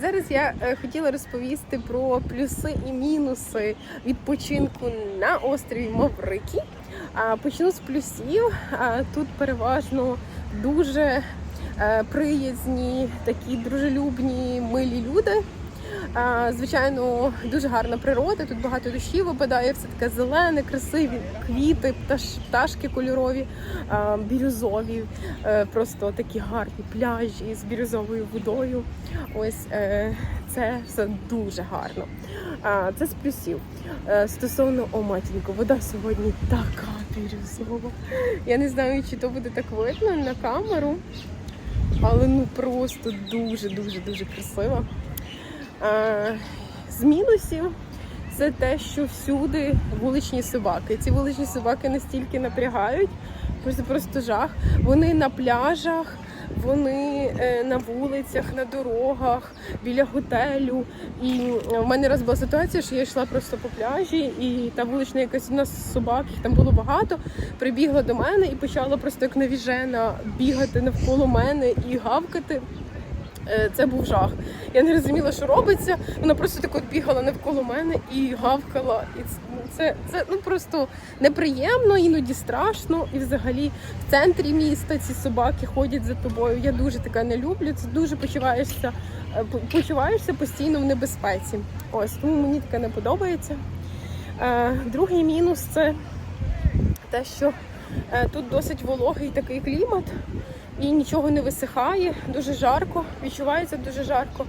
Зараз я е, хотіла розповісти про плюси і мінуси відпочинку на острові Маврики. Почну з плюсів. Тут переважно дуже е, приязні, такі дружелюбні, милі люди. Звичайно, дуже гарна природа. Тут багато дощів випадає, все таке зелене, красиві квіти, пташ, пташки кольорові, бірюзові, е, просто такі гарні пляжі з бірюзовою водою. Ось е, це все дуже гарно. Це з плюсів. Е, Стосовно о, матінко, вода сьогодні така бірюзова. Я не знаю, чи то буде так видно на камеру, але ну просто дуже дуже дуже красиво. Е, З мінусів це те, що всюди вуличні собаки. Ці вуличні собаки настільки напрягають, просто просто жах. Вони на пляжах, вони е, на вулицях, на дорогах, біля готелю. І в мене раз була ситуація, що я йшла просто по пляжі, і та вулична якась у нас собак, їх там було багато, прибігла до мене і почала просто як навіжена бігати навколо мене і гавкати. Е, Це був жах. Я не розуміла, що робиться. Вона просто так от бігала навколо мене і гавкала. І це- це, ну просто неприємно, іноді страшно. І взагалі в центрі міста ці собаки ходять за тобою. Я дуже таке не люблю. Це дуже почуваєшся, е, почуваєшся постійно в небезпеці. Ось тому мені таке не подобається. Е, Другий мінус це те, що тут досить вологий такий клімат і нічого не висихає, дуже жарко, відчувається дуже жарко.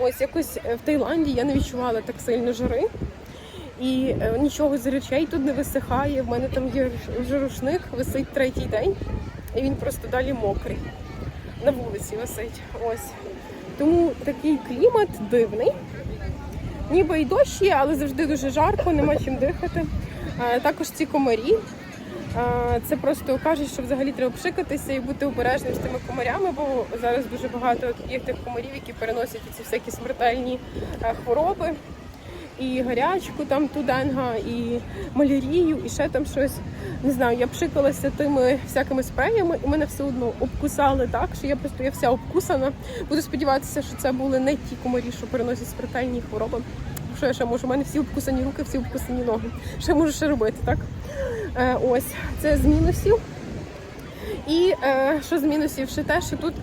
Ось якось е, в Таїланді я не відчувала так сильно жари. І е, нічого з речей тут не висихає. В мене там є ж- вже рушник, висить третій день, і він просто далі мокрий. На вулиці висить. Ось. Тому такий клімат дивний. Ніби і дощ є, але завжди дуже жарко, нема чим дихати. Е, Також ці комарі. Це просто кажуть, що взагалі треба пшикатися і бути обережним з тими комарями, бо зараз дуже багато є тих комарів, які переносять ці всякі смертельні хвороби. І гарячку, там туденга, і малярію, і ще там щось. Не знаю, я пшикалася тими всякими спреями, і мене все одно обкусали так, що я просто я вся обкусана. Буду сподіватися, що це були не ті комарі, що переносять смертельні хвороби. Що я ще можу? У мене всі обкусані руки, всі обкусані ноги. Що я можу ще робити, так? Е, ось, це з мінусів. І е, що з мінусів, ще те, що тут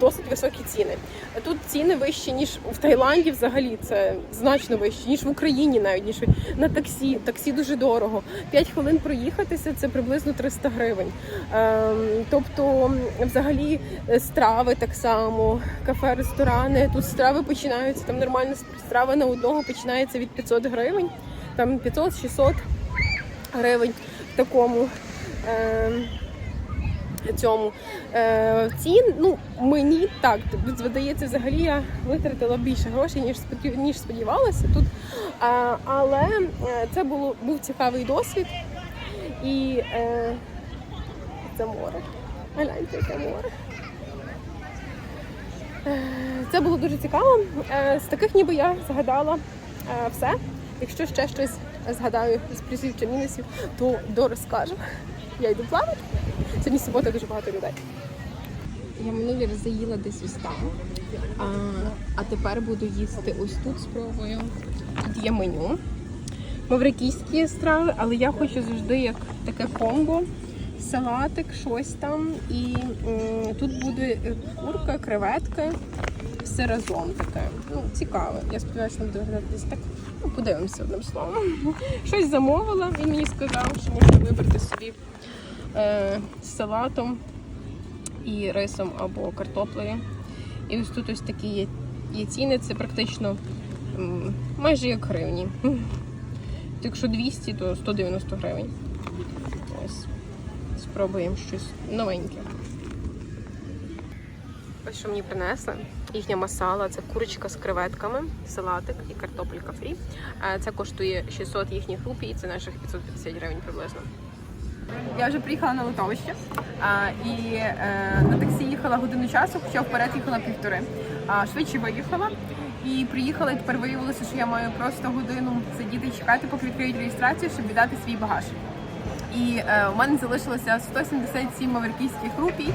досить високі ціни. Тут ціни вищі, ніж в Таїланді взагалі, це значно вищі, ніж в Україні навіть, ніж на таксі. Таксі дуже дорого. 5 хвилин проїхатися це приблизно 300 гривень. Е, тобто, взагалі, страви так само, кафе, ресторани. Тут страви починаються, там нормальна страва на одного починається від 500 гривень, там 500-600 гривень в такому. Е, цьому е, цін. Ну мені так здається, взагалі я витратила більше грошей ніж ніж сподівалася тут. А, але е, це було був цікавий досвід і е, це море. Гляньте, яке море. Е, Це було дуже цікаво. Е, З таких ніби я згадала е, все. Якщо ще щось згадаю з плюсів чи мінусів, то дорозкажу. Я йду плавати. Сьогодні субота дуже багато людей. Я минулі рази їла десь ось. А, а тепер буду їсти ось тут спробую. Тут є меню. Маврикійські страви, але я хочу завжди як таке комбо. Салатик, щось там. І м, тут буде е, курка, креветки. Все разом таке. Ну, цікаве. Я сподіваюся, що десь так. Ну, подивимося одним словом. Щось замовила. Він мені сказав, що можна вибрати собі е, салатом і рисом або картоплею. І ось тут ось такі є, є ціни, це практично м, майже як гривні. Якщо 200, то 190 гривень. Ось. Спробуємо щось новеньке. Ось що мені принесли. Їхня масала це курочка з креветками, салатик і картопелька фрі. Е, Це коштує 600 їхніх рупій, це наших 550 гривень приблизно. Я вже приїхала на литовище і е, на таксі їхала годину часу, хоча вперед їхала півтори. А, швидше виїхала і приїхала, і тепер виявилося, що я маю просто годину сидіти і чекати, поки відкриють реєстрацію, щоб віддати свій багаж. І е, у мене залишилося 177 маврикійських рупій.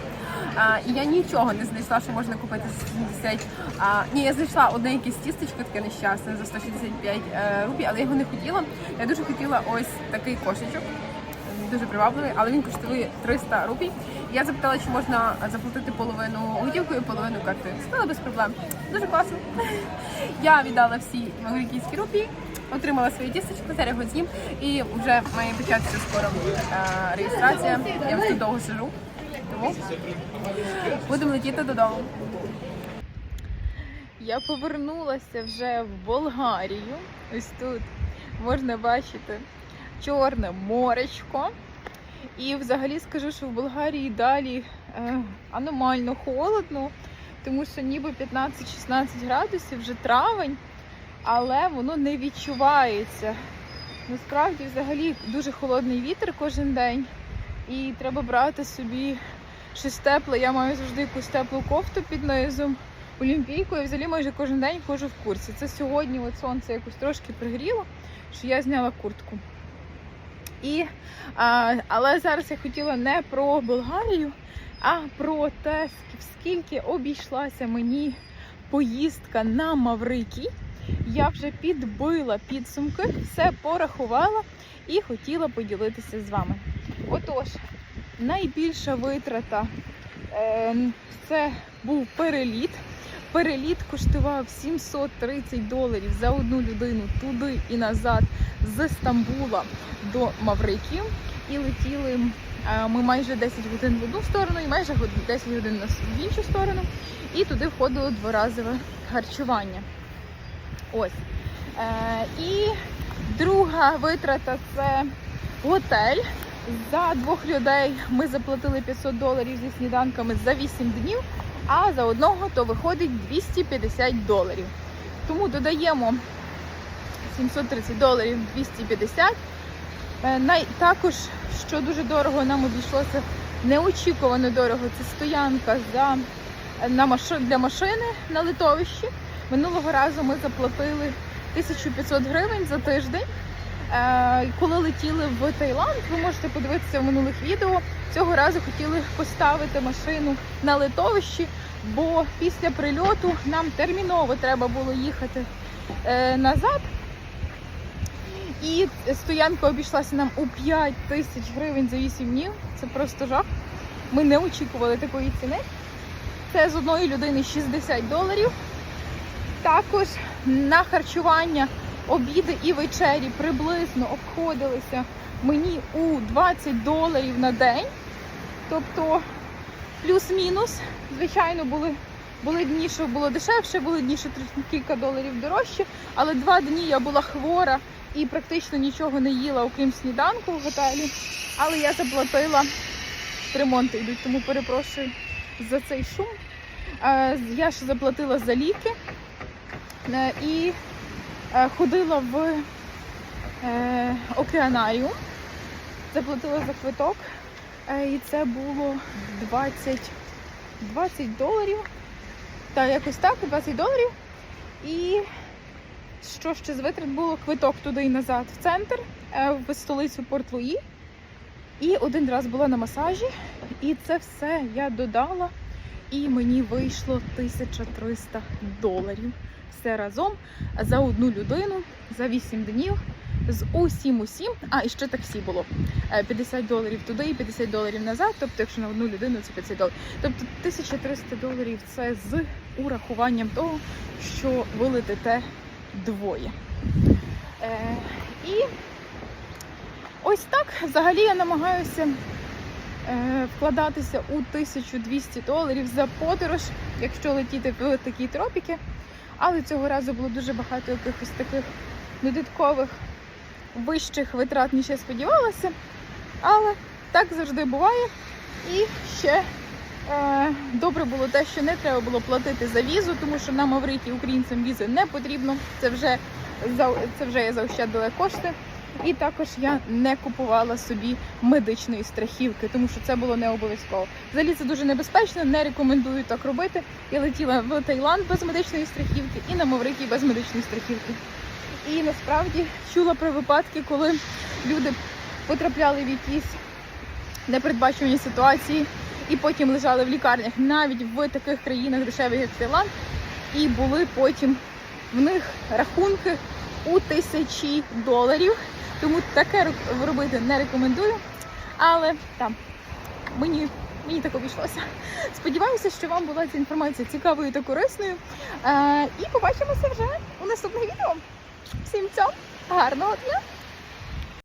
А, і я нічого не знайшла, що можна купити за 70. А, ні, я знайшла одне якесь тістечко таке нещасне за 165 е, рупій, але я його не хотіла. Я дуже хотіла ось такий кошечок. Дуже привабливий, але він коштує 300 рупій. Я запитала, чи можна заплатити половину готівкою, половину картою. Сказала без проблем. Дуже класно. Я віддала всі маврикійські рупії, отримала своє тістечко, зараз його з'їм. І вже має початися скоро е, реєстрація. Я вже тут довго сижу. Тому будемо летіти додому. Я повернулася вже в Болгарію. Ось тут можна бачити чорне моречко. І взагалі скажу, що в Болгарії далі е, аномально холодно, тому що ніби 15-16 градусів, вже травень, але воно не відчувається. Насправді, взагалі, дуже холодний вітер кожен день, і треба брати собі щось тепле. Я маю завжди якусь теплу кофту під низом. Олімпійку я взагалі майже кожен день ходжу в курсі. Це сьогодні от сонце якось трошки пригріло, що я зняла куртку. І, а, але зараз я хотіла не про Болгарію, а про те, скільки обійшлася мені поїздка на Маврикій. Я вже підбила підсумки, все порахувала і хотіла поділитися з вами. Отож, найбільша витрата е, це був переліт. Переліт коштував 730 доларів за одну людину туди і назад з Стамбула до Маврикії. І летіли е, ми майже 10 годин в одну сторону і майже 10 годин в іншу сторону. І туди входило дворазове харчування. Ось. Е, і друга витрата це готель. За двох людей ми заплатили 500 доларів зі сніданками за 8 днів, а за одного то виходить 250 доларів. Тому додаємо 730 доларів 250. Е. Також, що дуже дорого нам обійшлося, неочікувано дорого, це стоянка за... на маши... для машини на литовищі. Минулого разу ми заплатили 1500 гривень за тиждень. Е, Коли летіли в Таїланд, ви можете подивитися в минулих відео. Цього разу хотіли поставити машину на литовищі, бо після прильоту нам терміново треба було їхати е, назад. І стоянка обійшлася нам у 5 тисяч гривень за 8 днів. Це просто жах. Ми не очікували такої ціни. Це з одної людини 60 доларів. Також на харчування обіди і вечері приблизно обходилися мені у 20 доларів на день. Тобто плюс-мінус. Звичайно, були, були дні, що було дешевше, були дні, що кілька доларів дорожче. Але два дні я була хвора і практично нічого не їла, окрім сніданку в готелі. Але я заплатила ремонти йдуть, тому перепрошую за цей шум. Е, Я ж заплатила за ліки і е, ходила в е, океанаріум, заплатила за квиток, е, і це було 20, 20 доларів. Та якось так, 20 доларів. І що ще з витрат було квиток туди і назад в центр, е, в столицю Порт-Луї. І один раз була на масажі, і це все я додала, і мені вийшло 1300 доларів. Все разом за одну людину за 8 днів. З усім усім, а і ще таксі було Е, 50 доларів туди і 50 доларів назад. Тобто, якщо на одну людину це 50 доларів. Тобто 1300 доларів це з урахуванням того, що ви летите двоє. Е, і ось так взагалі я намагаюся е, вкладатися у 1200 доларів за подорож, якщо летіти в такі тропіки. Але цього разу було дуже багато якихось таких додаткових вищих витрат, ніж я сподівалася. Але так завжди буває. І ще е, добре було те, що не треба було платити за візу, тому що на Мавриті українцям візи не потрібно. Це вже це вже я заощадила кошти. І також я не купувала собі медичної страхівки, тому що це було не обов'язково. Взагалі це дуже небезпечно, не рекомендую так робити. Я летіла в Таїланд без медичної страхівки і на Мавриті без медичної страхівки. І насправді чула про випадки, коли люди потрапляли в якісь непередбачувані ситуації і потім лежали в лікарнях навіть в таких країнах дешевих, як Таїланд, і були потім в них рахунки у тисячі доларів. Тому таке робити не рекомендую. Але там мені, мені так обійшлося. Сподіваюся, що вам була ця інформація цікавою та корисною. Е, і побачимося вже у наступних відео. Всім цьому, гарного дня!